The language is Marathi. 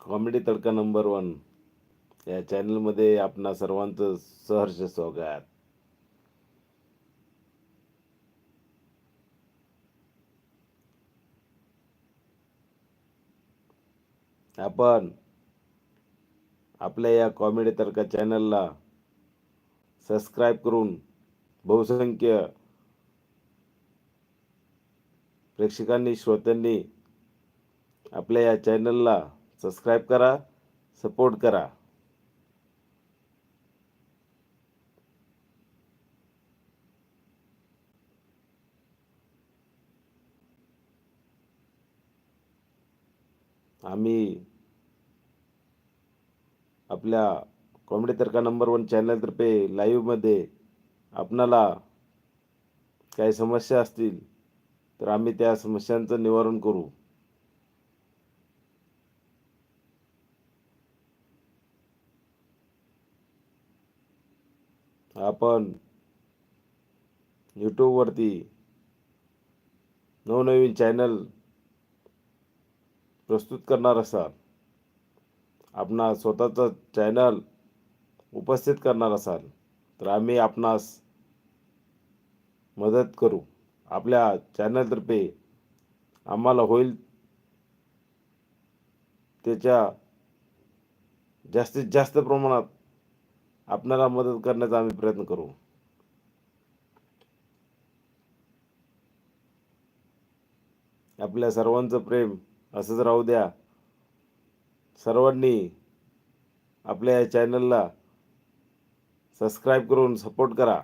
कॉमेडी तडका नंबर वन. या चॅनलमध्ये आपणा सर्वांचं सहर्ष स्वागत. आपण आपल्या या कॉमेडी तडका चॅनलला सबस्क्राईब करून बहुसंख्य प्रेक्षकांनी श्रोत्यांनी आपल्या या चॅनलला सबस्क्राईब करा सपोर्ट करा. आम्ही आपल्या कॉमेडी तर्का नंबर वन चॅनलतर्फे लाईव्हमध्ये आपणाला काही समस्या असतील तर आम्ही त्या समस्यांचं निवारण करू. आपण यूट्यूबवरती नवनवीन चॅनल प्रस्तुत करणार असाल. आपणा स्वतःचं चॅनल उपस्थित करणार असाल तर आम्ही आपणास मदत करू. आपल्या चॅनलतर्फे आम्हाला होईल त्याच्या जास्तीत जास्त प्रमाणात आपणाला मदत करण्याचा आम्ही प्रयत्न करू. आपल्या सर्वांचं प्रेम असंच राहू द्या. सर्वांनी आपल्या या चॅनलला सबस्क्राईब करून सपोर्ट करा.